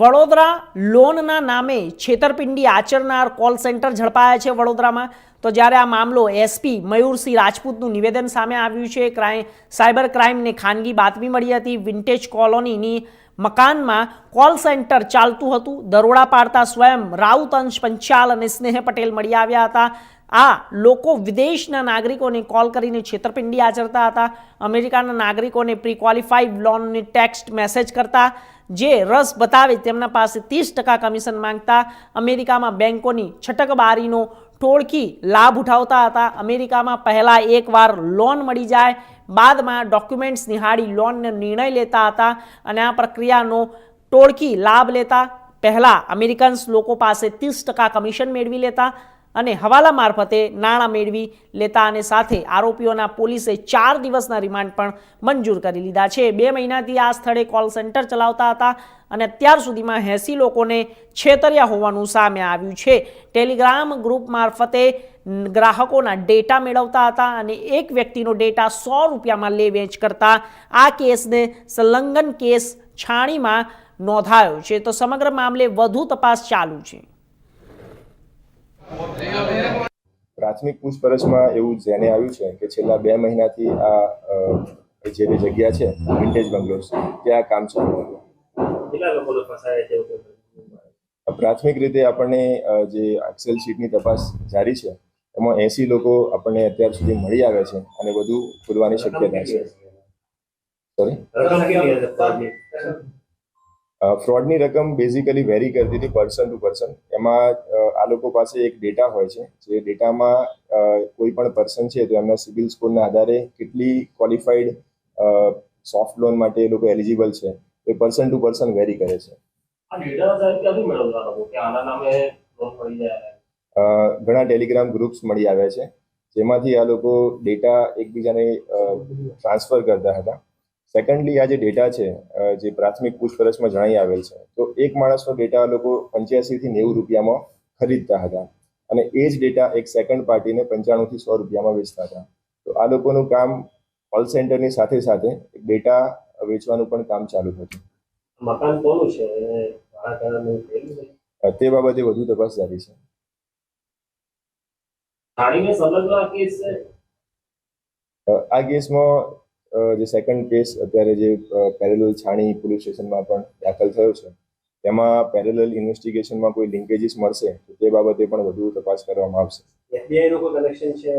વડોદરા લોનના નામે છેતરપિંડી આચરનાર call centre ઝડપાયા છે વડોદરામાં. તો જ્યારે આ મામલો એસપી મયુરસિંહ રાજપૂતનું નિવેદન સામે આવ્યું છે ક્રાઇમ સાયબર ક્રાઇમને ખાનગી બાતમી મળી હતી. વિન્ટેજ કોલોનીની મકાનમાં કોલ સેન્ટર ચાલતું હતું. દરોડા પાડતા સ્વયં રાઉત અંશ પંચાલ અને સ્નેહ પટેલ મળી આવ્યા હતા. આ લોકો વિદેશના નાગરિકોને કોલ કરીને છેતરપિંડી આચરતા હતા. અમેરિકાના નાગરિકોને પ્રી ક્વોલિફાઈડ લોનની ટેક્સ્ટ મેસેજ કરતા જે રસ બતાવે તેમના પાસે ત્રીસ ટકા કમિશન માંગતા અમેરિકામાં બેન્કોની છટકબારીનો ટોળકી લાભ ઉઠાવતા હતા. અમેરિકામાં પહેલાં એકવાર લોન મળી જાય, બાદમાં ડોક્યુમેન્ટ્સ નિહાળી લોનનો નિર્ણય લેતા હતા અને આ પ્રક્રિયાનો ટોળકી લાભ લેતા પહેલાં અમેરિકન્સ લોકો પાસે ત્રીસ ટકા કમિશન મેળવી લેતા. અને હવાલા મારફતે નાણાં મેળવી લેતા અને સાથે આરોપીઓના પોલીસે ચાર દિવસના રિમાન્ડ પણ મંજૂર કરી લીધા છે. બે મહિનાથી આ સ્થળે કોલ સેન્ટર ચલાવતા હતા અને અત્યાર સુધીમાં એંસી લોકોને છેતર્યા હોવાનું સામે આવ્યું છે. ટેલિગ્રામ ગ્રુપ મારફતે ગ્રાહકોના ડેટા મેળવતા હતા અને એક વ્યક્તિનો ડેટા સો રૂપિયામાં લે વેચ કરતા આ કેસને સંલગ્ન કેસ છાણીમાં નોંધાયો છે. તો સમગ્ર મામલે વધુ તપાસ ચાલુ છે. પ્રાથમિક પૂછપરછમાં એવું ધ્યાને આવ્યું છે કે છેલ્લા બે મહિનાથી આ જે બે જગ્યા છે વિન્ટેજ બંગલોઝ ત્યાં કામ ચાલુ હતું. પ્રાથમિક રીતે આપણને જે એક્સેલ શીટની તપાસ જારી છે એમાં એસી લોકો આપણને અત્યાર સુધી મળી આવે છે અને વધુ ખુલવાની શક્યતા છે. સોરી ફ્રોડની? રકમ બેઝિકલી વેરી કરતી હતી પર્સન ટુ પર્સન એમાં આ લોકો પાસે એક ડેટા હોય છે. જે ડેટામાં કોઈ પણ પર્સન છે તો એમના સિબિલ સ્કોરના આધારે કેટલી ક્વોલિફાઈડ સોફ્ટ લોન માટે એ લોકો એલિજિબલ છે. એ પર્સન ટુ પર્સન વેરી કરે છે. ઘણા ટેલિગ્રામ ગ્રુપ્સ મળી આવ્યા છે જેમાંથી આ લોકો ડેટા એકબીજાને ટ્રાન્સફર કરતા હતા. સેકન્ડલી આ જે ડેટા છે જે પ્રાથમિક પૂછપરછમાં જણાઈ આવેલ છે તો એક માણસનો ડેટા લોકો પંચ્યાસીથી નેવું રૂપિયામાં ખરીદતા હતા અને એ જ ડેટા એક સેકન્ડ પાર્ટીને પંચાણુંથી સો રૂપિયામાં વેચતા હતા. તો આ લોકોનું કામ કોલ સેન્ટરની સાથે સાથે ડેટા વેચવાનું પણ કામ ચાલુ હતું. મકાન કોનું છે? તે બાબતે વધુ તપાસ જારી છે. આ કેસમાં જે સેકન્ડ કેસ અત્યારે જે પેરેલલ છાણી પોલીસ સ્ટેશનમાં પણ દાખલ થયો છે, તેમાં પેરેલલ ઇન્વેસ્ટિગેશનમાં કોઈ લિંકેજીસ મળશે, તો તે બાબતે પણ વધુ તપાસ કરવામાં આવશે. એફબીઆઈનું કોઈ કનેક્શન છે